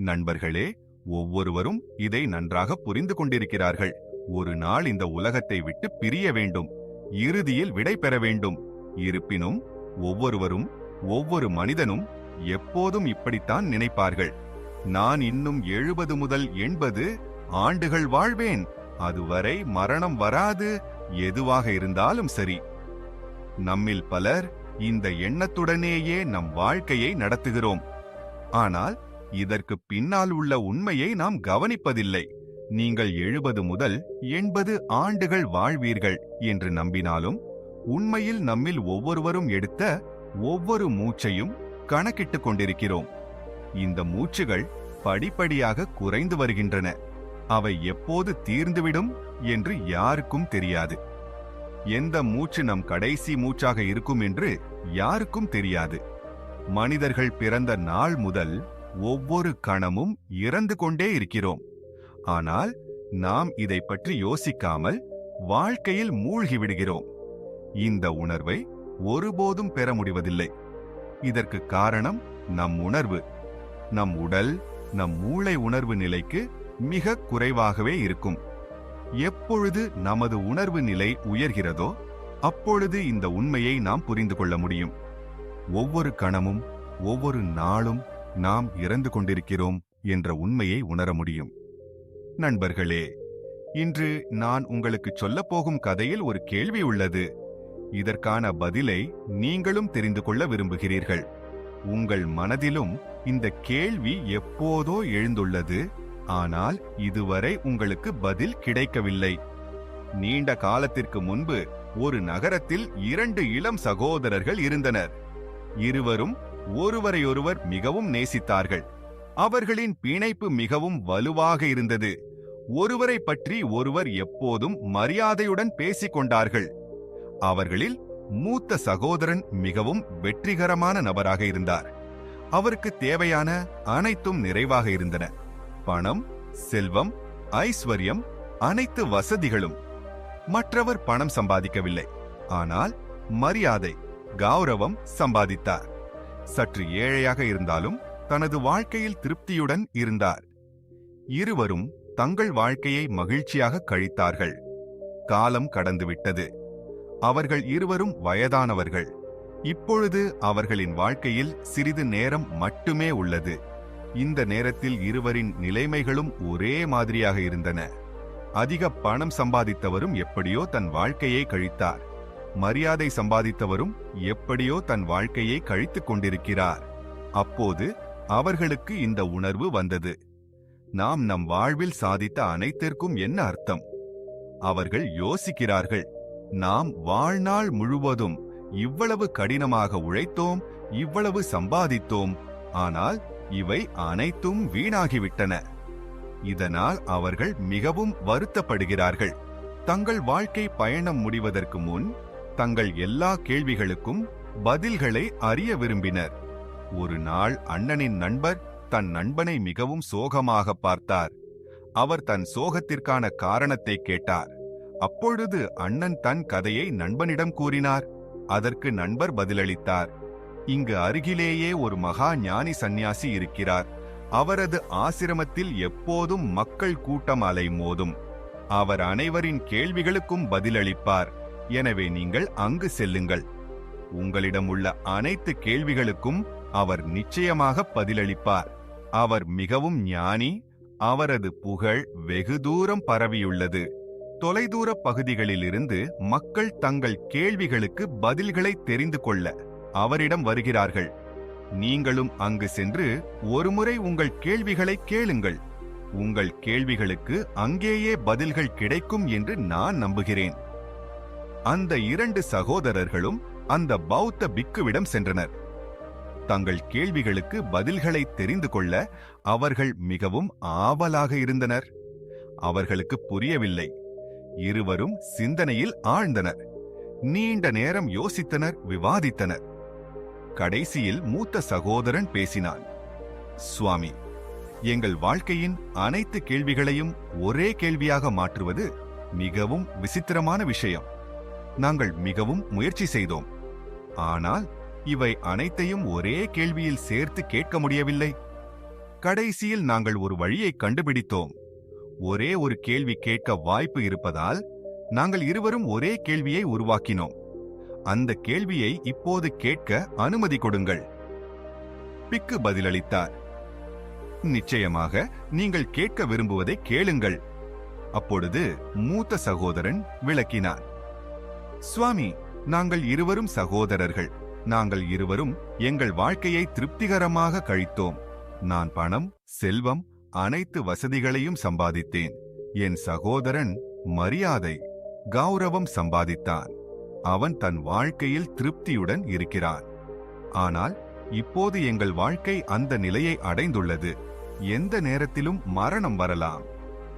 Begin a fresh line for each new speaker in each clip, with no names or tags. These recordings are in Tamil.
நண்பர்களே ஒவ்வொருவரும் இதை நன்றாக புரிந்து கொண்டிருக்கிறார்கள். ஒரு நாள் இந்த உலகத்தை விட்டு பிரிய வேண்டும். இறுதியில் விடை பெற வேண்டும். இருப்பினும் ஒவ்வொருவரும் ஒவ்வொரு மனிதனும் எப்போதும் இப்படித்தான் நினைப்பார்கள். நான் இன்னும் எழுபது முதல் எண்பது ஆண்டுகள் வாழ்வேன். அதுவரை மரணம் வராது. எதுவாக இருந்தாலும் சரி. நம்மில் பலர் இந்த எண்ணத்துடனேயே நம் வாழ்க்கையை நடத்துகிறோம். ஆனால் இதற்கு பின்னால் உள்ள உண்மையை நாம் கவனிப்பதில்லை. நீங்கள் எழுபது முதல் எண்பது ஆண்டுகள் வாழ்வீர்கள் என்று நம்பினாலும் உண்மையில் நம்மில் ஒவ்வொருவரும் எடுத்த ஒவ்வொரு மூச்சையும் கணக்கிட்டுக் கொண்டிருக்கிறோம். இந்த மூச்சுகள் படிப்படியாக குறைந்து வருகின்றன. அவை எப்போது தீர்ந்துவிடும் என்று யாருக்கும் தெரியாது. எந்த மூச்சு நம் கடைசி மூச்சாக இருக்கும் என்று யாருக்கும் தெரியாது. மனிதர்கள் பிறந்த நாள் முதல் ஒவ்வொரு கணமும் இறந்து கொண்டே இருக்கிறோம். ஆனால் நாம் இதை பற்றி யோசிக்காமல் வாழ்க்கையில் மூழ்கி விடுகிறோம். இந்த உணர்வை ஒருபோதும் பெற முடிவதில்லை. இதற்கு காரணம் நம் உணர்வு. நம் உடல் நம் மூளை உணர்வு நிலைக்கு மிக குறைவாகவே இருக்கும். எப்பொழுது நமது உணர்வு நிலை உயர்கிறதோ அப்பொழுது இந்த உண்மையை நாம் புரிந்து கொள்ள முடியும். ஒவ்வொரு கணமும் ஒவ்வொரு நாளும் நாம் இறந்து கொண்டிருக்கிறோம் என்ற உண்மையை உணர முடியும். நண்பர்களே இன்று நான் உங்களுக்கு சொல்லப்போகும் கதையில் ஒரு கேள்வி உள்ளது. இதற்கான பதிலை நீங்களும் தெரிந்து கொள்ள விரும்புகிறீர்கள். உங்கள் மனதிலும் இந்த கேள்வி எப்போதோ எழுந்துள்ளது. ஆனால் இதுவரை உங்களுக்கு பதில் கிடைக்கவில்லை. நீண்ட காலத்திற்கு முன்பு ஒரு நகரத்தில் இரண்டு இளம் சகோதரர்கள் இருந்தனர். இருவரும் ஒருவரையொருவர் மிகவும் நேசித்தார்கள். அவர்களின் பிணைப்பு மிகவும் வலுவாக இருந்தது. ஒருவரை பற்றி ஒருவர் எப்போதும் மரியாதையுடன் பேசிக்கொண்டார்கள் அவர்களில் மூத்த சகோதரன் மிகவும் வெற்றிகரமான நபராக இருந்தார். அவருக்கு தேவையான அனைத்தும் நிறைவாக இருந்தன. பணம் செல்வம் ஐஸ்வர்யம் அனைத்து வசதிகளும். மற்றவர் பணம் சம்பாதிக்கவில்லை. ஆனால் மரியாதை கௌரவம் சம்பாதித்தார். சற்று ஏழையாக இருந்தாலும் தனது வாழ்க்கையில் திருப்தியுடன் இருந்தார். இருவரும் தங்கள் வாழ்க்கையை மகிழ்ச்சியாக கழித்தார்கள். காலம் கடந்துவிட்டது. அவர்கள் இருவரும் வயதானவர்கள். இப்பொழுது அவர்களின் வாழ்க்கையில் சிறிது நேரம் மட்டுமே உள்ளது. இந்த நேரத்தில் இருவரின் நிலைமைகளும் ஒரே மாதிரியாக இருந்தன. அதிக பணம் சம்பாதித்தவரும் எப்படியோ தன் வாழ்க்கையை கழித்தார். மரியாதை சம்பாதித்தவரும் எப்படியோ தன் வாழ்க்கையை கழித்துக் கொண்டிருக்கிறார். அப்போது அவர்களுக்கு இந்த உணர்வு வந்தது. நாம் நம் வாழ்வில் சாதித்த அனைத்திற்கும் என்ன அர்த்தம்? அவர்கள் யோசிக்கிறார்கள். நாம் வாழ்நாள் முழுவதும் இவ்வளவு கடினமாக உழைத்தோம் இவ்வளவு சம்பாதித்தோம் ஆனால் இவை அனைத்தும் வீணாகிவிட்டன. இதனால் அவர்கள் மிகவும் வருத்தப்படுகிறார்கள். தங்கள் வாழ்க்கை பயணம் முடிவதற்கு முன் தங்கள் எல்லா கேள்விகளுக்கும் பதில்களை அறிய விரும்பினர். ஒரு நாள் அண்ணனின் நண்பர் தன் நண்பனை மிகவும் சோகமாக பார்த்தார். அவர் தன் சோகத்திற்கான காரணத்தை கேட்டார். அப்பொழுது அண்ணன் தன் கதையை நண்பனிடம் கூறினார். அதற்கு நண்பர் பதிலளித்தார். இங்கு அருகிலேயே ஒரு மகா ஞானி சந்நியாசி இருக்கிறார். அவரது ஆசிரமத்தில் எப்போதும் மக்கள் கூட்டம் அலைமோதும். அவர் அனைவரின் கேள்விகளுக்கும் பதிலளிப்பார். எனவே நீங்கள் அங்கு செல்லுங்கள். உங்களிடம் உள்ள அனைத்து கேள்விகளுக்கும் அவர் நிச்சயமாக பதிலளிப்பார். அவர் மிகவும் ஞானி அவரது புகழ் வெகு தூரம் பரவியுள்ளது. தொலைதூர பகுதிகளிலிருந்து மக்கள் தங்கள் கேள்விகளுக்கு பதில்களை தெரிந்து கொள்ள அவரிடம் வருகிறார்கள். நீங்களும் அங்கு சென்று ஒருமுறை உங்கள் கேள்விகளை கேளுங்கள். உங்கள் கேள்விகளுக்கு அங்கேயே பதில்கள் கிடைக்கும் என்று நான் நம்புகிறேன். அந்த இரண்டு சகோதரர்களும் அந்த பௌத்த பிக்குவிடம் சென்றனர். தங்கள் கேள்விகளுக்கு பதில்களை தெரிந்து கொள்ள அவர்கள் மிகவும் ஆவலாக இருந்தனர். அவர்களுக்கு புரியவில்லை. இருவரும் சிந்தனையில் ஆழ்ந்தனர். நீண்ட நேரம் யோசித்தனர் விவாதித்தனர். கடைசியில் மூத்த சகோதரன் பேசினான் சுவாமி எங்கள் வாழ்க்கையின் அனைத்து கேள்விகளையும் ஒரே கேள்வியாக மாற்றுவது மிகவும் விசித்திரமான விஷயம். நாங்கள் மிகவும் முயற்சி செய்தோம். ஆனால் இவை அனைத்தையும் ஒரே கேள்வியில் சேர்த்து கேட்க முடியவில்லை. கடைசியில் நாங்கள் ஒரு வழியை கண்டுபிடித்தோம். ஒரே ஒரு கேள்வி கேட்க வாய்ப்பு இருப்பதால் நாங்கள் இருவரும் ஒரே கேள்வியை உருவாக்கினோம். அந்த கேள்வியை இப்போது கேட்க அனுமதி கொடுங்கள். பிக்கு பதிலளித்தார். நிச்சயமாக நீங்கள் கேட்க விரும்புவதை கேளுங்கள். அப்பொழுது மூத்த சகோதரன் விளக்கினார். சுவாமி நாங்கள் இருவரும் சகோதரர்கள். நாங்கள் இருவரும் எங்கள் வாழ்க்கையை திருப்திகரமாக கழித்தோம். நான் பணம் செல்வம் அனைத்து வசதிகளையும் சம்பாதித்தேன். என் சகோதரன் மரியாதை கௌரவம் சம்பாதித்தான். அவன் தன் வாழ்க்கையில் திருப்தியுடன் இருக்கிறான். ஆனால் இப்போது எங்கள் வாழ்க்கை அந்த நிலையை அடைந்துள்ளது. எந்த நேரத்திலும் மரணம் வரலாம்.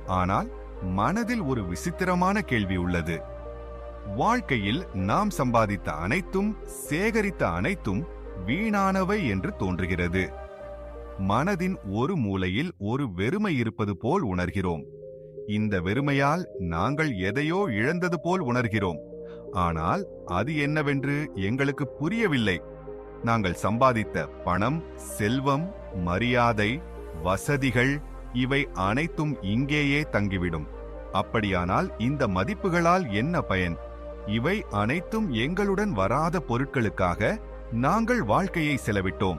ஆனால் மனதில் ஒரு விசித்திரமான கேள்வி உள்ளது. வாழ்க்கையில் நாம் சம்பாதித்த அனைத்தும் சேகரித்த அனைத்தும் வீணானவை என்று தோன்றுகிறது. மனதின் ஒரு மூலையில் ஒரு வெறுமை இருப்பது போல் உணர்கிறோம். இந்த வெறுமையால் நாங்கள் எதையோ இழந்தது போல் உணர்கிறோம். ஆனால் அது என்னவென்று எங்களுக்கு புரியவில்லை. நாங்கள் சம்பாதித்த பணம் செல்வம் மரியாதை வசதிகள் இவை அனைத்தும் இங்கேயே தங்கிவிடும். அப்படியானால் இந்த மதிப்புகளால் என்ன பயன்? இவை அனைத்தும் எங்களுடன் வராத பொருட்களுக்காக நாங்கள் வாழ்க்கையை செலவிட்டோம்.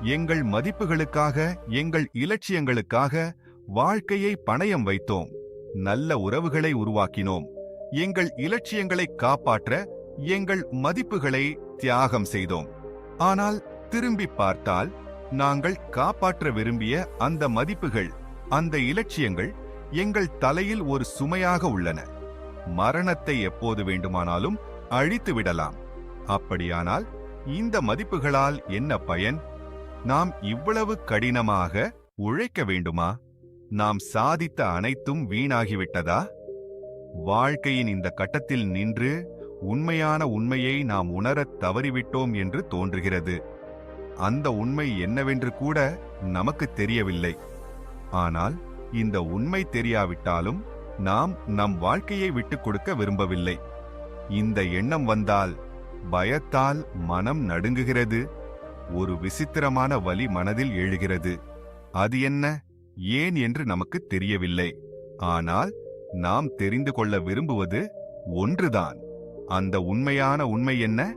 எங்கள் மதிப்புகளுக்காக எங்கள் இலட்சியங்களுக்காக வாழ்க்கையை பணயம் வைத்தோம். நல்ல உறவுகளை உருவாக்கினோம். எங்கள் இலட்சியங்களை காப்பாற்ற எங்கள் மதிப்புகளை தியாகம் செய்தோம். ஆனால் திரும்பி பார்த்தால் நாங்கள் காப்பாற்ற விரும்பிய அந்த மதிப்புகள் அந்த இலட்சியங்கள் எங்கள் தலையில் ஒரு சுமையாக உள்ளன. மரணத்தை எப்போது வேண்டுமானாலும் அழித்து விடலாம். அப்படியானால் இந்த மதிப்புகளால் என்ன பயன்? நாம் இவ்வளவு கடினமாக உழைக்க வேண்டுமா? நாம் சாதித்த அனைத்தும் வீணாகிவிட்டதா? வாழ்க்கையின் இந்த கட்டத்தில் நின்று உண்மையான உண்மையை நாம் உணரத் தவறிவிட்டோம் என்று தோன்றுகிறது. அந்த உண்மை என்னவென்று கூட நமக்கு தெரியவில்லை. ஆனால் இந்த உண்மை தெரியாவிட்டாலும் நாம் நம் வாழ்க்கையை விட்டுக் கொடுக்க விரும்பவில்லை. இந்த எண்ணம் வந்தால் பயத்தால் மனம் நடுங்குகிறது. ஒரு விசித்திரமான வலி மனதில் எழுகிறது. அது என்ன? ஏன் என்று நமக்கு தெரியவில்லை. ஆனால் நாம் தெரிந்து கொள்ள விரும்புவது ஒன்றுதான். அந்த உண்மையான உண்மை என்ன?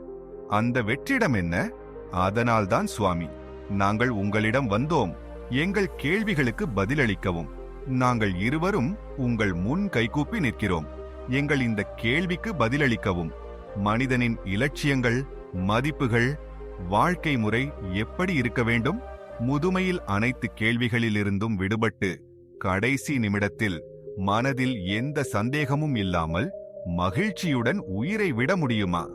அந்த வெற்றிடம் என்ன? அதனால்தான் சுவாமி நாங்கள் உங்களிடம் வந்தோம். எங்கள் கேள்விகளுக்கு பதிலளிக்கவும். நாங்கள் இருவரும் உங்கள் முன் கைகூப்பி நிற்கிறோம். எங்கள் இந்த கேள்விக்கு பதிலளிக்கவும். மனிதனின் இலட்சியங்கள் மதிப்புகள் வாழ்க்கை முறை எப்படி இருக்க வேண்டும்? முதுமையில் அனைத்து கேள்விகளிலிருந்தும் விடுபட்டு கடைசி நிமிடத்தில் மனதில் எந்த சந்தேகமும் இல்லாமல் மகிழ்ச்சியுடன் உயிரை விட முடியுமா?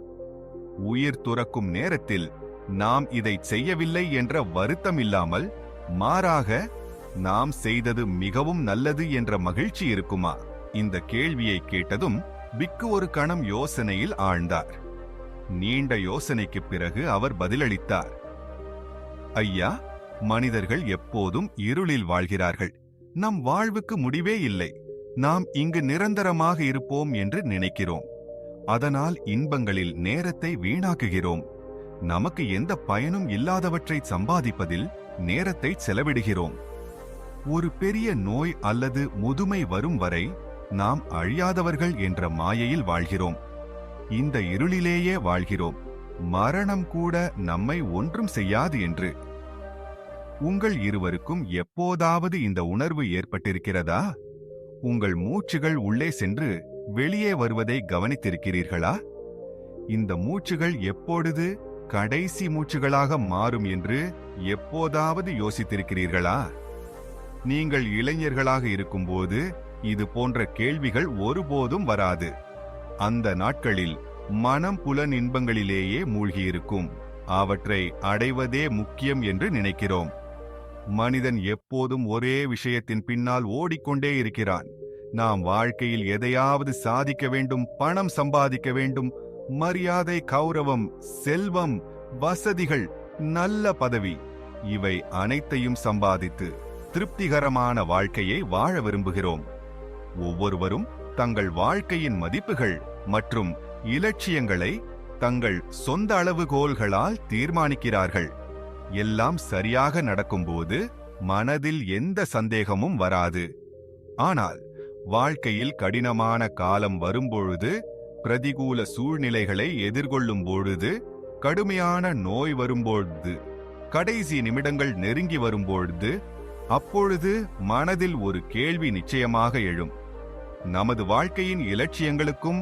உயிர் துறக்கும் நேரத்தில் நாம் இதை செய்யவில்லை என்ற வருத்தம் இல்லாமல் மாறாக நாம் செய்தது மிகவும் நல்லது என்ற மகிழ்ச்சி இருக்குமா? இந்த கேள்வியை கேட்டதும் பிக்கு ஒரு கணம் யோசனையில் ஆழ்ந்தார். நீண்ட யோசனைக்குப் பிறகு அவர் பதிலளித்தார். ஐயா மனிதர்கள் எப்போதும் இருளில் வாழ்கிறார்கள். நம் வாழ்வுக்கு முடிவே இல்லை. நாம் இங்கு நிரந்தரமாக இருப்போம் என்று நினைக்கிறோம். அதனால் இன்பங்களில் நேரத்தை வீணாக்குகிறோம். நமக்கு எந்த பயனும் இல்லாதவற்றை சம்பாதிப்பதில் நேரத்தை செலவிடுகிறோம். ஒரு பெரிய நோய் அல்லது முதுமை வரும் வரை நாம் அழியாதவர்கள் என்ற மாயையில் வாழ்கிறோம். இந்த இருளிலேயே வாழ்கிறோம். மரணம் கூட நம்மை ஒன்றும் செய்யாது என்று. உங்கள் இருவருக்கும் எப்போதாவது இந்த உணர்வு ஏற்பட்டிருக்கிறதா? உங்கள் மூச்சுகள் உள்ளே சென்று வெளியே வருவதை கவனித்திருக்கிறீர்களா? இந்த மூச்சுகள் எப்பொழுது கடைசி மூச்சுகளாக மாறும் என்று எப்போதாவது யோசித்திருக்கிறீர்களா? நீங்கள் இளைஞர்களாக இருக்கும்போது இது போன்ற கேள்விகள் ஒருபோதும் வராது. அந்த நாட்களில் மனம் புலன் இன்பங்களிலேயே மூழ்கியிருக்கும். அவற்றை அடைவதே முக்கியம் என்று நினைக்கிறோம். மனிதன் எப்போதும் ஒரே விஷயத்தின் பின்னால் ஓடிக்கொண்டே இருக்கிறான். நாம் வாழ்க்கையில் எதையாவது சாதிக்க வேண்டும் பணம் சம்பாதிக்க வேண்டும் மரியாதை கௌரவம் செல்வம் வசதிகள் நல்ல பதவி இவை அனைத்தையும் சம்பாதித்து திருப்திகரமான வாழ்க்கையை வாழ விரும்புகிறோம். ஒவ்வொருவரும் தங்கள் வாழ்க்கையின் மதிப்புகள் மற்றும் இலட்சியங்களை தங்கள் சொந்த அளவுகோல்களால் தீர்மானிக்கிறார்கள். எல்லாம் சரியாக நடக்கும்போது மனதில் எந்த சந்தேகமும் வராது. ஆனால் வாழ்க்கையில் கடினமான காலம் வரும்பொழுது பிரதிகூல சூழ்நிலைகளை எதிர்கொள்ளும் பொழுது கடுமையான நோய் வரும்பொழுது கடைசி நிமிடங்கள் நெருங்கி வரும்பொழுது அப்பொழுது மனதில் ஒரு கேள்வி நிச்சயமாக எழும். நமது வாழ்க்கையின் இலட்சியங்களுக்கும்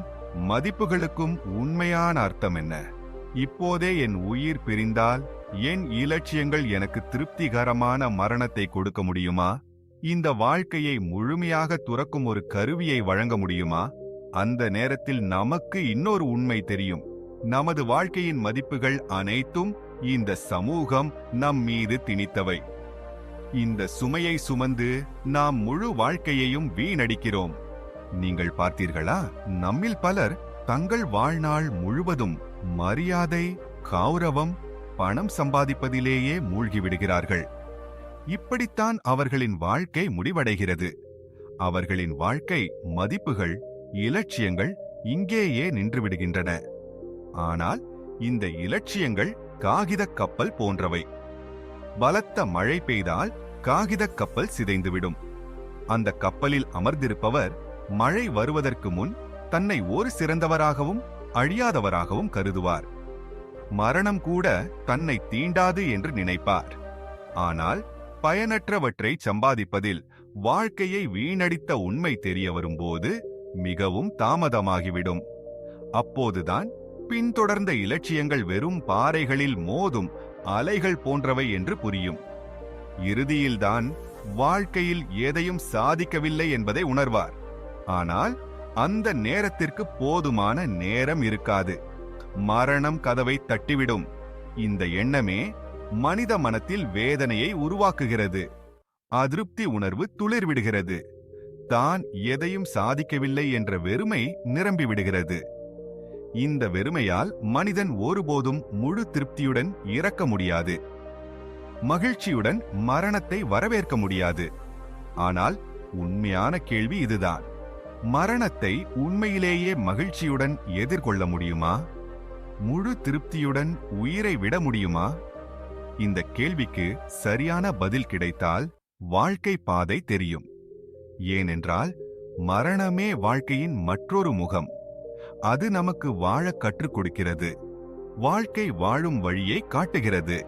மதிப்புகளுக்கும் உண்மையான அர்த்தம் என்ன? இப்போதே என் உயிர் பிரிந்தால் என் இலட்சியங்கள் எனக்கு திருப்திகரமான மரணத்தை கொடுக்க முடியுமா? இந்த வாழ்க்கையை முழுமையாக துறக்கும் ஒரு கருவியை வழங்க முடியுமா? அந்த நேரத்தில் நமக்கு இன்னொரு உண்மை தெரியும். நமது வாழ்க்கையின் மதிப்புகள் அனைத்தும் இந்த சமூகம் நம் மீது திணித்தவை. இந்த சுமையை சுமந்து நாம் முழு வாழ்க்கையையும் வீணடிக்கிறோம். நீங்கள் பார்த்தீர்களா? நம்மில் பலர் தங்கள் வாழ்நாள் முழுவதும் மரியாதை கௌரவம் பணம் சம்பாதிப்பதிலேயே மூழ்கிவிடுகிறார்கள். இப்படித்தான் அவர்களின் வாழ்க்கை முடிவடைகிறது. அவர்களின் வாழ்க்கை மதிப்புகள் இலட்சியங்கள் இங்கேயே நின்றுவிடுகின்றன. ஆனால் இந்த இலட்சியங்கள் காகிதக் கப்பல் போன்றவை. பலத்த மழை பெய்தால் காகிதக் கப்பல் சிதைந்துவிடும். அந்த கப்பலில் அமர்ந்திருப்பவர் மழை வருவதற்கு முன் தன்னை ஒரு சிறந்தவராகவும் அழியாதவராகவும் கருதுவார். மரணம் கூட தன்னை தீண்டாது என்று நினைப்பார். ஆனால் பயனற்றவற்றை சம்பாதிப்பதில் வாழ்க்கையை வீணடித்த உண்மை தெரிய வரும்போது மிகவும் தாமதமாகிவிடும். அப்போதுதான் பின்தொடர்ந்த இலட்சியங்கள் வெறும் பாறைகளில் மோதும் அலைகள் போன்றவை என்று புரியும். இறுதியில்தான் வாழ்க்கையில் எதையும் சாதிக்கவில்லை என்பதை உணர்வார். ஆனால் அந்த நேரத்திற்கு போதுமான நேரம் இருக்காது. மரணம் கதவை தட்டிவிடும். இந்த எண்ணமே மனித மனத்தில் வேதனையை உருவாக்குகிறது. அதிருப்தி உணர்வு துளிர்விடுகிறது. தான் எதையும் சாதிக்கவில்லை என்ற வெறுமை நிரம்பிவிடுகிறது. இந்த வெறுமையால் மனிதன் ஒருபோதும் முழு திருப்தியுடன் இறக்க முடியாது. மகிழ்ச்சியுடன் மரணத்தை வரவேற்க முடியாது. ஆனால் உண்மையான கேள்வி இதுதான். மரணத்தை உண்மையிலேயே மகிழ்ச்சியுடன் எதிர்கொள்ள முடியுமா? முழு திருப்தியுடன் உயிரை விட முடியுமா? இந்த கேள்விக்கு சரியான பதில் கிடைத்தால் வாழ்க்கை பாதை தெரியும். ஏனென்றால் மரணமே வாழ்க்கையின் மற்றொரு முகம். அது நமக்கு வாழ கற்றுக் கொடுக்கிறது. வாழ்க்கை வாழும் வழியை காட்டுகிறது.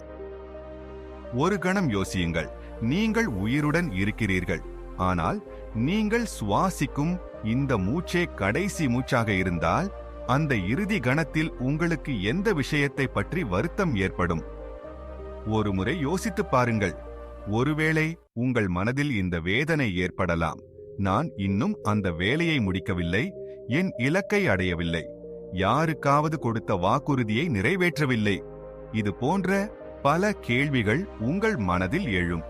ஒரு கணம் யோசியுங்கள். நீங்கள் உயிருடன் இருக்கிறீர்கள். ஆனால் நீங்கள் சுவாசிக்கும் இந்த மூச்சே கடைசி மூச்சாக இருந்தால் அந்த இறுதி கணத்தில் உங்களுக்கு எந்த விஷயத்தை பற்றி வருத்தம் ஏற்படும்? ஒருமுறை யோசித்துப் பாருங்கள். ஒருவேளை உங்கள் மனதில் இந்த வேதனை ஏற்படலாம். நான் இன்னும் அந்த வேலையை முடிக்கவில்லை. என் இலக்கை அடையவில்லை. யாருக்காவது கொடுத்த வாக்குறுதியை நிறைவேற்றவில்லை. இது போன்ற பல கேள்விகள் உங்கள் மனதில் எழும்.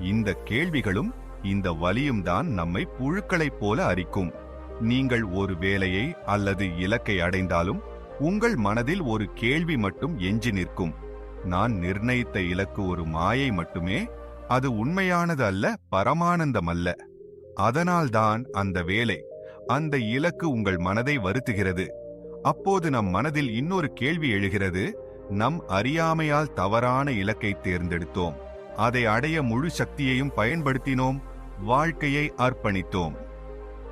இந்த கேள்விகளும் இந்த வலியும் தான் நம்மை புழுக்களைப் போல அரிக்கும். நீங்கள் ஒரு வேலையை அல்லது இலக்கை அடைந்தாலும் உங்கள் மனதில் ஒரு கேள்வி மட்டும் எஞ்சி நிற்கும். நான் நிர்ணயித்த இலக்கு ஒரு மாயை மட்டுமே அது உண்மையானது அல்ல பரமானந்தம் அல்ல. அதனால்தான் அந்த வேலை அந்த இலக்கு உங்கள் மனதை வருத்துகிறது. அப்போது நம் மனதில் இன்னொரு கேள்வி எழுகிறது நம் அறியாமையால் தவறான இலக்கை தேர்ந்தெடுத்தோம். அதை அடைய முழு சக்தியையும் பயன்படுத்தினோம் வாழ்க்கையை அர்ப்பணித்தோம்.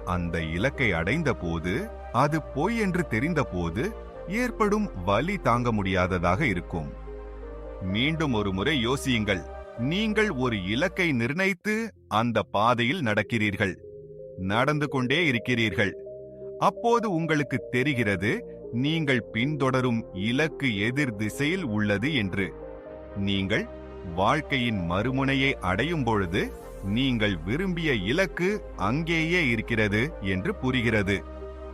அந்த இலக்கை அடைந்த போது அது பொய் என்று தெரிந்தபோது ஏற்படும் வலி தாங்க முடியாததாக இருக்கும். மீண்டும் ஒரு முறை யோசியுங்கள் நீங்கள் ஒரு இலக்கை நிர்ணயித்து அந்த பாதையில் நடக்கிறீர்கள். நடந்து கொண்டே இருக்கிறீர்கள். அப்போது உங்களுக்கு தெரிகிறது நீங்கள் பின்தொடரும் இலக்கு எதிர் திசையில் உள்ளது என்று. நீங்கள் வாழ்க்கையின் மறுமுனையை அடையும் பொழுது நீங்கள் விரும்பிய இலக்கு அங்கேயே இருக்கிறது என்று புரிகிறது.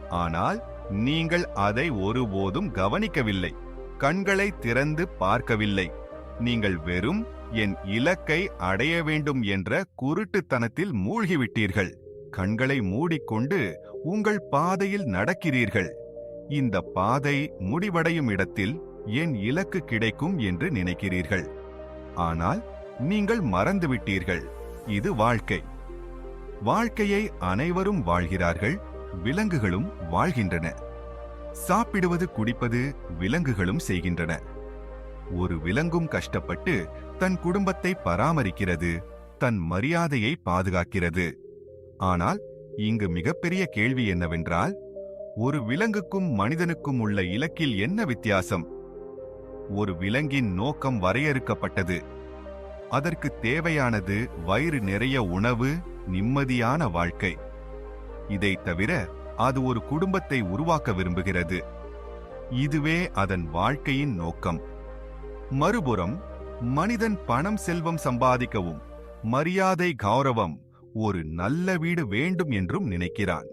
ஆனால் நீங்கள் அதை ஒருபோதும் கவனிக்கவில்லை. கண்களை திறந்து பார்க்கவில்லை. நீங்கள் வெறும் என் இலக்கை அடைய வேண்டும் என்ற குருட்டுத்தனத்தில் மூழ்கிவிட்டீர்கள். கண்களை மூடிக்கொண்டு உங்கள் பாதையில் நடக்கிறீர்கள். இந்த பாதை முடிவடையும் இடத்தில் என் இலக்கு கிடைக்கும் என்று நினைக்கிறீர்கள். ஆனால் நீங்கள் மறந்துவிட்டீர்கள். இது வாழ்க்கை. வாழ்க்கையை அனைவரும் வாழ்கிறார்கள் விலங்குகளும் வாழ்கின்றன. சாப்பிடுவது குடிப்பது விலங்குகளும் செய்கின்றன. ஒரு விலங்கும் கஷ்டப்பட்டு தன் குடும்பத்தை பராமரிக்கிறது தன் மரியாதையை பாதுகாக்கிறது. ஆனால் இங்கு மிகப்பெரிய கேள்வி என்னவென்றால் ஒரு விலங்குக்கும் மனிதனுக்கும் உள்ள இலக்கில் என்ன வித்தியாசம்? ஒரு விலங்கின் நோக்கம் வரையறுக்கப்பட்டது. அதற்கு தேவையானது வயிறு நிறைய உணவு நிம்மதியான வாழ்க்கை. இதை தவிர அது ஒரு குடும்பத்தை உருவாக்க விரும்புகிறது. இதுவே அதன் வாழ்க்கையின் நோக்கம். மறுபுறம் மனிதன் பணம் செல்வம் சம்பாதிக்கவும் மரியாதை கௌரவம் ஒரு நல்ல வீடு வேண்டும் என்றும் நினைக்கிறான்.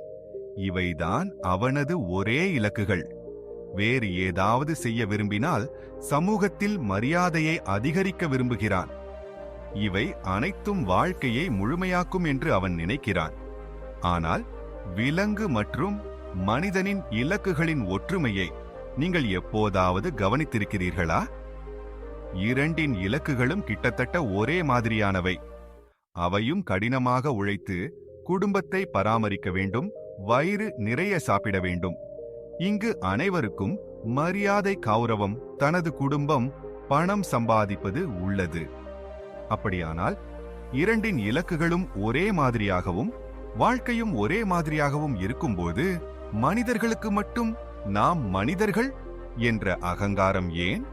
இவைதான் அவனது ஒரே இலக்குகள். வேறு ஏதாவது செய்ய விரும்பினால் சமூகத்தில் மரியாதையை அதிகரிக்க விரும்புகிறான். இவை அனைத்தும் வாழ்க்கையை முழுமையாக்கும் என்று அவன் நினைக்கிறான். ஆனால் விலங்கு மற்றும் மனிதனின் இலக்குகளின் ஒற்றுமையை நீங்கள் எப்போதாவது கவனித்திருக்கிறீர்களா? இரண்டின் இலக்குகளும் கிட்டத்தட்ட ஒரே மாதிரியானவை. அவையும் கடினமாக உழைத்து குடும்பத்தை பராமரிக்க வேண்டும் வயிறு நிறைய சாப்பிட வேண்டும். இங்கு அனைவருக்கும் மரியாதை கௌரவம் தனது குடும்பம் பணம் சம்பாதிப்பது உள்ளது. அப்படியானால் இரண்டின் இலக்குகளும் ஒரே மாதிரியாகவும் வாழ்க்கையும் ஒரே மாதிரியாகவும் இருக்கும்போது மனிதர்களுக்கு மட்டும் நாம் மனிதர்கள் என்ற அகங்காரம் ஏன்?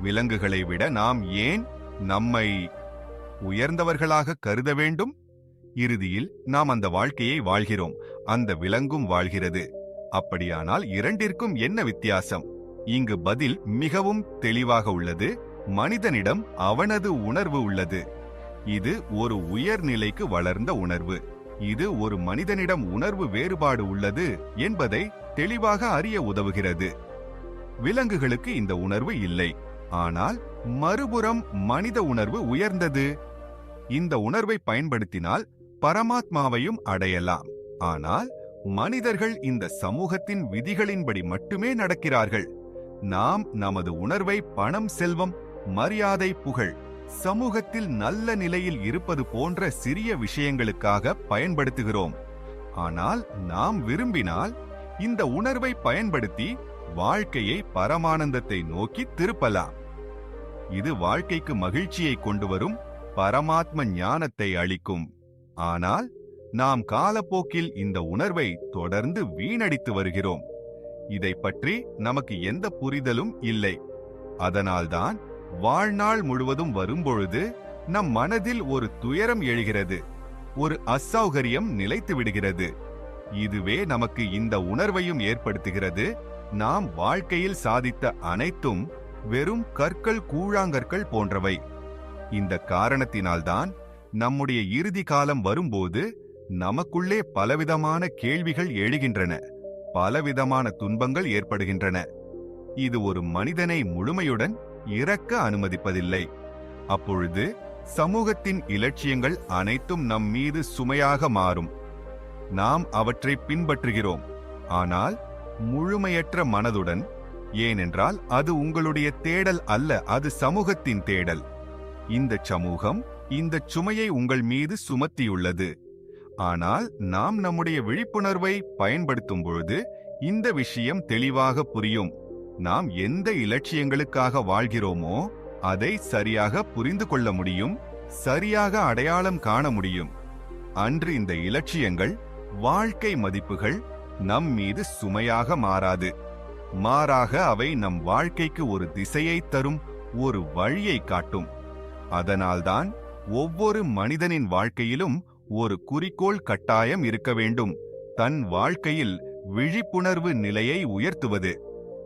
விலங்குகளை விட நாம் ஏன் நம்மை உயர்ந்தவர்களாக கருத வேண்டும். இறுதியில் நாம் அந்த வாழ்க்கையை வாழ்கிறோம். அந்த விலங்கும் வாழ்கிறது. அப்படியானால் இரண்டிற்கும் என்ன வித்தியாசம்? இங்கு பதில் மிகவும் தெளிவாக உள்ளது. மனிதனிடம் அவனது உணர்வு உள்ளது. இது ஒரு உயர்நிலைக்கு வளர்ந்த உணர்வு. இது ஒரு மனிதனிடம் உணர்வு வேறுபாடு உள்ளது என்பதை தெளிவாக அறிய உதவுகிறது. விலங்குகளுக்கு இந்த உணர்வு இல்லை. ஆனால் மறுபுறம் மனித உணர்வு உயர்ந்தது. இந்த உணர்வை பயன்படுத்தினால் பரமாத்மாவையும் அடையலாம். ஆனால் மனிதர்கள் இந்த சமூகத்தின் விதிகளின்படி மட்டுமே நடக்கிறார்கள். நாம் நமது உணர்வை பணம் செல்வம் மரியாதை புகழ் சமூகத்தில் நல்ல நிலையில் இருப்பது போன்ற சிறிய விஷயங்களுக்காக பயன்படுத்துகிறோம். ஆனால் நாம் விரும்பினால் இந்த உணர்வை பயன்படுத்தி வாழ்க்கையை பரமானந்தத்தை நோக்கி திருப்பலாம். இது வாழ்க்கைக்கு மகிழ்ச்சியை கொண்டு வரும் பரமாத்ம ஞானத்தை அளிக்கும். ஆனால் நாம் காலப்போக்கில் இந்த உணர்வை தொடர்ந்து வீணடித்து வருகிறோம். இதை பற்றி நமக்கு எந்த புரிதலும் இல்லை. அதனால்தான் வாழ்நாள் முழுவதும் வரும்பொழுது நம் மனதில் ஒரு துயரம் எழுகிறது. ஒரு அசௌகரியம் நிலைத்து விடுகிறது. இதுவே நமக்கு இந்த உணர்வையும் ஏற்படுத்துகிறது. நாம் வாழ்க்கையில் சாதித்த அனைத்தும் வெறும் கற்கள் கூழாங்கற்கள் போன்றவை. இந்த காரணத்தினால்தான் நம்முடைய இறுதி காலம் வரும்போது நமக்குள்ளே பலவிதமான கேள்விகள் எழுகின்றன. பலவிதமான துன்பங்கள் ஏற்படுகின்றன. இது ஒரு மனிதனை முழுமையுடன் இறக்க அனுமதிப்பதில்லை. அப்பொழுது சமூகத்தின் இலட்சியங்கள் அனைத்தும் நம் மீது சுமையாக மாறும். நாம் அவற்றை பின்பற்றுகிறோம். ஆனால் முழுமையற்ற மனதுடன் ஏனென்றால் அது உங்களுடைய தேடல் அல்ல அது சமூகத்தின் தேடல். இந்த சமூகம் இந்த சுமையை உங்கள் மீது சுமத்தியுள்ளது. ஆனால் நாம் நம்முடைய விழிப்புணர்வை பயன்படுத்தும் பொழுது இந்த விஷயம் தெளிவாக புரியும். நாம் எந்த இலட்சியங்களுக்காக வாழ்கிறோமோ அதை சரியாக புரிந்து கொள்ள முடியும் சரியாக அடையாளம் காண முடியும். அன்று இந்த இலட்சியங்கள் வாழ்க்கை மதிப்புகள் நம் மீது சுமையாக மாறாது. மாறாக அவை நம் வாழ்க்கைக்கு ஒரு திசையை தரும் ஒரு வழியை காட்டும். அதனால்தான் ஒவ்வொரு மனிதனின் வாழ்க்கையிலும் ஒரு குறிக்கோள் கட்டாயம் இருக்க வேண்டும். தன் வாழ்க்கையில் விழிப்புணர்வு நிலையை உயர்த்துவது.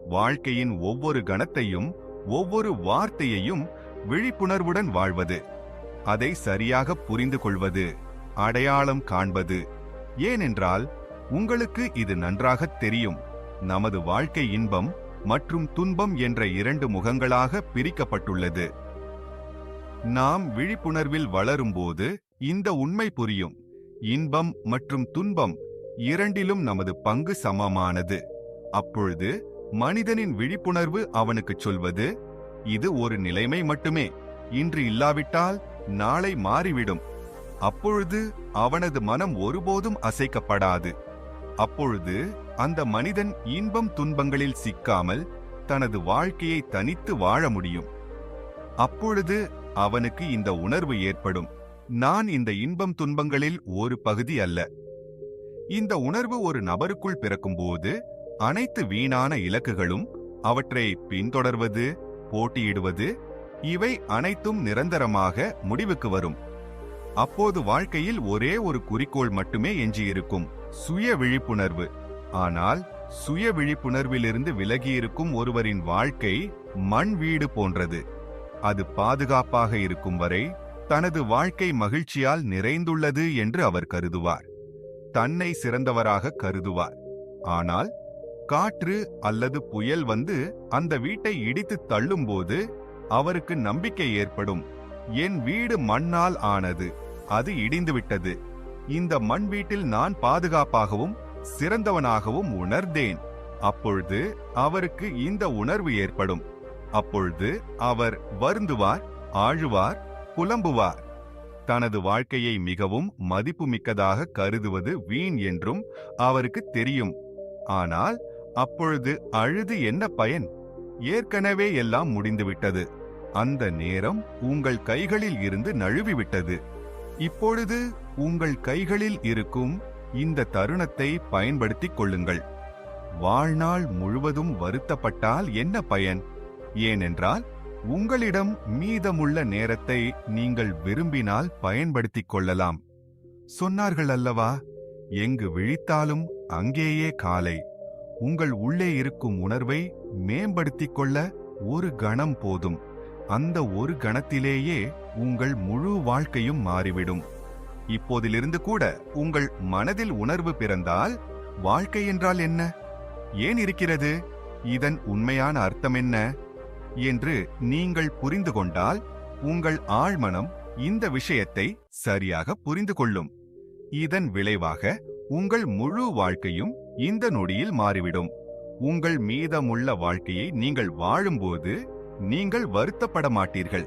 வாழ்க்கையின் ஒவ்வொரு கணத்தையும் ஒவ்வொரு வார்த்தையையும் விழிப்புணர்வுடன் வாழ்வது. அதை சரியாக புரிந்து கொள்வது அடையாளம் காண்பது. ஏனென்றால் உங்களுக்கு இது நன்றாகத் தெரியும். நமது வாழ்க்கை இன்பம் மற்றும் துன்பம் என்ற இரண்டு முகங்களாக பிரிக்கப்பட்டுள்ளது. நாம் விழிப்புணர்வில் வளரும்போது இந்த உண்மை புரியும். இன்பம் மற்றும் துன்பம் இரண்டிலும் நமது பங்கு சமமானது. அப்பொழுது மனிதனின் விழிப்புணர்வு அவனுக்குச் சொல்வது இது ஒரு நிலைமை மட்டுமே. இன்று இல்லாவிட்டால் நாளை மாறிவிடும். அப்பொழுது அவனது மனம் ஒருபோதும் அசைக்கப்படாது. அப்பொழுது அந்த மனிதன் இன்பம் துன்பங்களில் சிக்காமல் தனது வாழ்க்கையை தனித்து வாழ முடியும். அப்பொழுது அவனுக்கு இந்த உணர்வு ஏற்படும். நான் இந்த இன்பம் துன்பங்களில் ஒரு பகுதி அல்ல. இந்த உணர்வு ஒரு நபருக்குள் பிறக்கும்போது அனைத்து வீணான இலக்குகளும் அவற்றை பின்தொடர்வது போட்டியிடுவது இவை அனைத்தும் நிரந்தரமாக முடிவுக்கு வரும். அப்போது வாழ்க்கையில் ஒரே ஒரு குறிக்கோள் மட்டுமே எஞ்சியிருக்கும் சுய விழிப்புணர்வு. ஆனால் சுய விழிப்புணர்விலிருந்து விலகியிருக்கும் ஒருவரின் வாழ்க்கை மண் வீடு போன்றது. அது பாதுகாப்பாக இருக்கும் வரை தனது வாழ்க்கை மகிழ்ச்சியால் நிறைந்துள்ளது என்று அவர் கருதுவார். தன்னை சிறந்தவராக கருதுவார். ஆனால் காற்று அல்லது புயல் வந்து அந்த வீட்டை இடித்து தள்ளும்போது அவருக்கு நம்பிக்கை ஏற்படும். என் வீடு மண்ணால் ஆனது. அது இடிந்துவிட்டது. இந்த மண் வீட்டில் நான் பாதுகாப்பாகவும் சிறந்தவனாகவும் உணர்ந்தேன். அப்பொழுது அவருக்கு இந்த உணர்வு ஏற்படும். அப்பொழுது அவர் வருந்துவார் ஆழுவார் புலம்புவார். தனது வாழ்க்கையை மிகவும் மதிப்புமிக்கதாக கருதுவது வீண் என்றும் அவருக்கு தெரியும். ஆனால் அப்பொழுது அழுது என்ன பயன்? ஏற்கனவே எல்லாம் முடிந்துவிட்டது. அந்த நேரம் உங்கள் கைகளில் இருந்து நழுவிவிட்டது. இப்பொழுது உங்கள் கைகளில் இருக்கும் இந்த தருணத்தை பயன்படுத்திக் கொள்ளுங்கள். வாழ்நாள் முழுவதும் வருத்தப்பட்டால் என்ன பயன்? ஏனென்றால் உங்களிடம் மீதமுள்ள நேரத்தை நீங்கள் விரும்பினால் பயன்படுத்திக் கொள்ளலாம். சொன்னார்கள் அல்லவா? எங்கு விழித்தாலும் அங்கேயே காலை. உங்கள் உள்ளே இருக்கும் உணர்வை மேம்படுத்திக் கொள்ள ஒரு கணம் போதும். அந்த ஒரு கணத்திலேயே உங்கள் முழு வாழ்க்கையும் மாறிவிடும். இப்போதிலிருந்து கூட உங்கள் மனதில் உணர்வு பிறந்தால் வாழ்க்கை என்றால் என்ன? ஏன் இருக்கிறது? இதன் உண்மையான அர்த்தம் என்ன? என்று நீங்கள் புரிந்து கொண்டால் உங்கள் ஆழ்மனம் இந்த விஷயத்தை சரியாக புரிந்து கொள்ளும். இதன் விளைவாக உங்கள் முழு வாழ்க்கையும் இந்த நொடியில் மாறிவிடும். உங்கள் மீதமுள்ள வாழ்க்கையை நீங்கள் வாழும்போது நீங்கள் வருத்தப்பட மாட்டீர்கள்.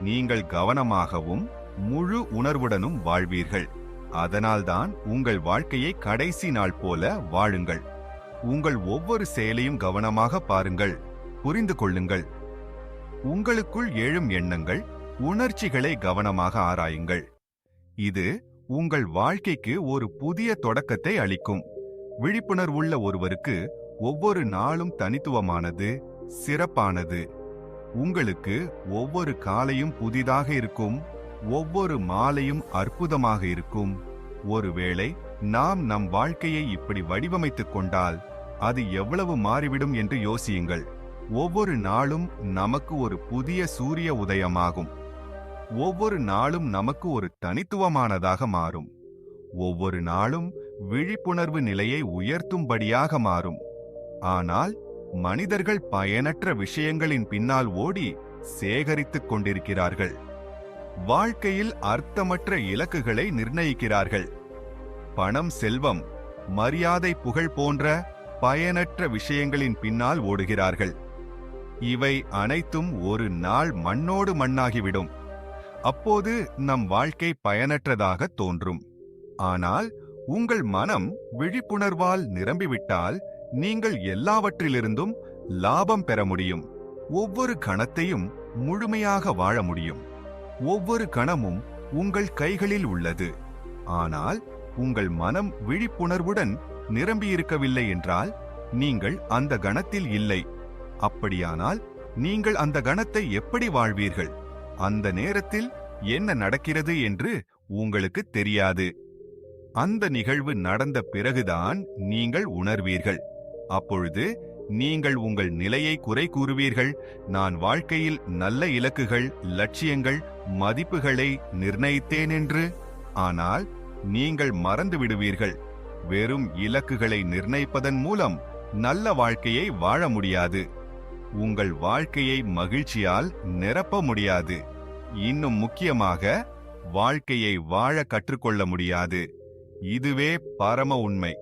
நீங்கள் கவனமாகவும் முழு உணர்வுடனும் வாழ்வீர்கள். அதனால்தான் உங்கள் வாழ்க்கையை கடைசி நாள் போல வாழுங்கள். உங்கள் ஒவ்வொரு செயலையும் கவனமாக பாருங்கள். புரிந்து கொள்ளுங்கள். உங்களுக்குள் எழும் எண்ணங்கள் உணர்ச்சிகளை கவனமாக ஆராயுங்கள். இது உங்கள் வாழ்க்கைக்கு ஒரு புதிய தொடக்கத்தை அளிக்கும். விழிப்புணர்வுள்ள ஒருவருக்கு ஒவ்வொரு நாளும் தனித்துவமானது சிறப்பானது. உங்களுக்கு ஒவ்வொரு காலையும் புதிதாக இருக்கும். ஒவ்வொரு மாலையும் அற்புதமாக இருக்கும். ஒருவேளை நாம் நம் வாழ்க்கையை இப்படி வடிவமைத்துக் கொண்டால் அது எவ்வளவு மாறிவிடும் என்று யோசியுங்கள். ஒவ்வொரு நாளும் நமக்கு ஒரு புதிய சூரிய உதயமாகும். ஒவ்வொரு நாளும் நமக்கு ஒரு தனித்துவமானதாக மாறும். ஒவ்வொரு நாளும் விழிப்புணர்வு நிலையை உயர்த்தும்படியாக மாறும். ஆனால் மனிதர்கள் பயனற்ற விஷயங்களின் பின்னால் ஓடி சேகரித்துக் கொண்டிருக்கிறார்கள். வாழ்க்கையில் அர்த்தமற்ற இலக்குகளை நிர்ணயிக்கிறார்கள். பணம் செல்வம் மரியாதை புகழ் போன்ற பயனற்ற விஷயங்களின் பின்னால் ஓடுகிறார்கள். இவை அனைத்தும் ஒரு நாள் மண்ணோடு மண்ணாகிவிடும். அப்போது நம் வாழ்க்கை பயனற்றதாக தோன்றும். ஆனால் உங்கள் மனம் விழிப்புணர்வால் நிரம்பிவிட்டால் நீங்கள் எல்லாவற்றிலிருந்தும் லாபம் பெற முடியும். ஒவ்வொரு கணத்தையும் முழுமையாக வாழ முடியும். ஒவ்வொரு கணமும் உங்கள் கைகளில் உள்ளது. ஆனால் உங்கள் மனம் விழிப்புணர்வுடன் நிரம்பியிருக்கவில்லை என்றால் நீங்கள் அந்த கணத்தில் இல்லை. அப்படியானால் நீங்கள் அந்த கணத்தை எப்படி வாழ்வீர்கள்? அந்த நேரத்தில் என்ன நடக்கிறது என்று உங்களுக்கு தெரியாது. அந்த நிகழ்வு நடந்த பிறகுதான் நீங்கள் உணர்வீர்கள். அப்பொழுது நீங்கள் உங்கள் நிலையை குறை கூறுவீர்கள். நான் வாழ்க்கையில் நல்ல இலக்குகள் லட்சியங்கள் மதிப்புகளை நிர்ணயித்தேன் என்று ஆனால் நீங்கள் மறந்து விடுவீர்கள் வெறும் இலக்குகளை நிர்ணயிப்பதன் மூலம் நல்ல வாழ்க்கையை வாழ முடியாது. உங்கள் வாழ்க்கையை மகிழ்ச்சியால் நிரப்ப முடியாது. இன்னும் முக்கியமாக வாழ்க்கையை வாழ கற்றுக்கொள்ள முடியாது. இதுவே பரம உண்மை.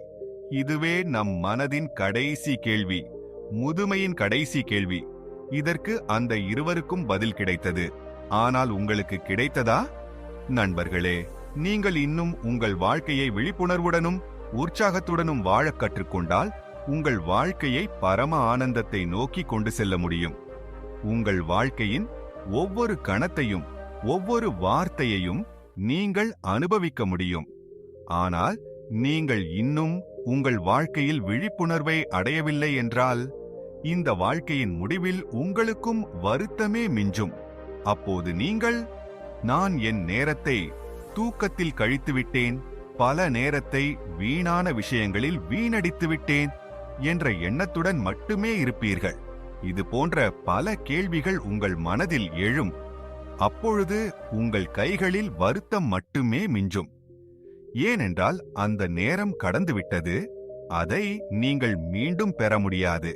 இதுவே நம் மனதின் கடைசி கேள்வி முதுமையின் கடைசி கேள்வி. இதற்கு அந்த இருவருக்கும் பதில் கிடைத்தது. ஆனால் உங்களுக்கு கிடைத்ததா? நண்பர்களே நீங்கள் இன்னும் உங்கள் வாழ்க்கையை விழிப்புணர்வுடனும் உற்சாகத்துடனும் வாழக் கற்றுக்கொண்டால் உங்கள் வாழ்க்கையை பரம ஆனந்தத்தை நோக்கி கொண்டு செல்ல முடியும். உங்கள் வாழ்க்கையின் ஒவ்வொரு கணத்தையும் ஒவ்வொரு வார்த்தையையும் நீங்கள் அனுபவிக்க முடியும். ஆனால் நீங்கள் இன்னும் உங்கள் வாழ்க்கையில் விழிப்புணர்வை அடையவில்லை என்றால் இந்த வாழ்க்கையின் முடிவில் உங்களுக்கும் வருத்தமே மிஞ்சும். அப்போது நீங்கள் நான் என் நேரத்தை தூக்கத்தில் கழித்துவிட்டேன் பல நேரத்தை வீணான விஷயங்களில் வீணடித்து விட்டேன் என்ற எண்ணத்துடன் மட்டுமே இருப்பீர்கள். இது போன்ற பல கேள்விகள் உங்கள் மனதில் எழும். அப்பொழுது உங்கள் கைகளில் வருத்தம் மட்டுமே மிஞ்சும். ஏனென்றால் அந்த நேரம் கடந்துவிட்டது அதை நீங்கள் மீண்டும் பெற முடியாது.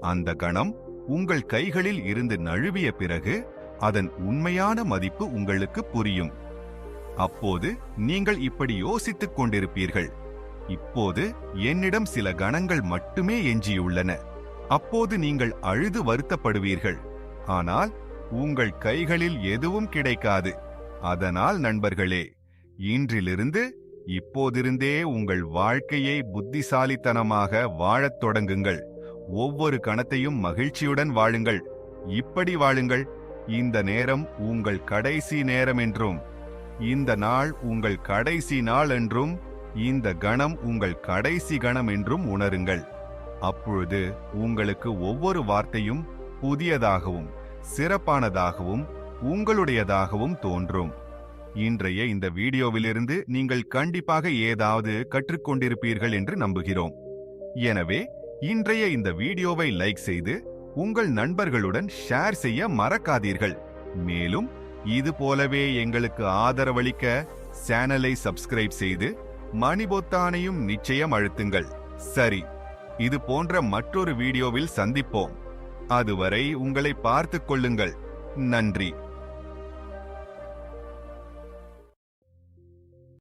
அந்த கணம் உங்கள் கைகளில் இருந்து நழுவிய பிறகு அதன் உண்மையான மதிப்பு உங்களுக்கு புரியும். அப்போது நீங்கள் இப்படி யோசித்துக் கொண்டிருப்பீர்கள். இப்போது என்னிடம் சில கணங்கள் மட்டுமே எஞ்சியுள்ளன. அப்போது நீங்கள் அழுது வருத்தப்படுவீர்கள். ஆனால் உங்கள் கைகளில் எதுவும் கிடைக்காது. அதனால் நண்பர்களே இன்றிலிருந்து இப்போதிருந்தே உங்கள் வாழ்க்கையை புத்திசாலித்தனமாக வாழத் தொடங்குங்கள். ஒவ்வொரு கணத்தையும் மகிழ்ச்சியுடன் வாழுங்கள். இப்படி வாழுங்கள். இந்த நேரம் உங்கள் கடைசி நேரம் என்றும் இந்த நாள் உங்கள் கடைசி நாள் என்றும் இந்த கணம் உங்கள் கடைசி கணம் என்றும் உணருங்கள். அப்பொழுது உங்களுக்கு ஒவ்வொரு வார்த்தையும் புதியதாகவும் சிறப்பானதாகவும் உங்களுடையதாகவும் தோன்றும். இன்றைய இந்த வீடியோவிலிருந்து நீங்கள் கண்டிப்பாக ஏதாவது கற்றுக்கொண்டிருப்பீர்கள் என்று நம்புகிறோம். எனவே இன்றைய இந்த வீடியோவை லைக் செய்து உங்கள் நண்பர்களுடன் ஷேர் செய்ய மறக்காதீர்கள். மேலும் இது போலவே எங்களுக்கு ஆதரவளிக்க சேனலை சப்ஸ்கிரைப் செய்து மணி பொத்தானையும் நிச்சயம் அழுத்துங்கள். சரி இது போன்ற மற்றொரு வீடியோவில் சந்திப்போம். அதுவரை உங்களை பார்த்துக் கொள்ளுங்கள். நன்றி.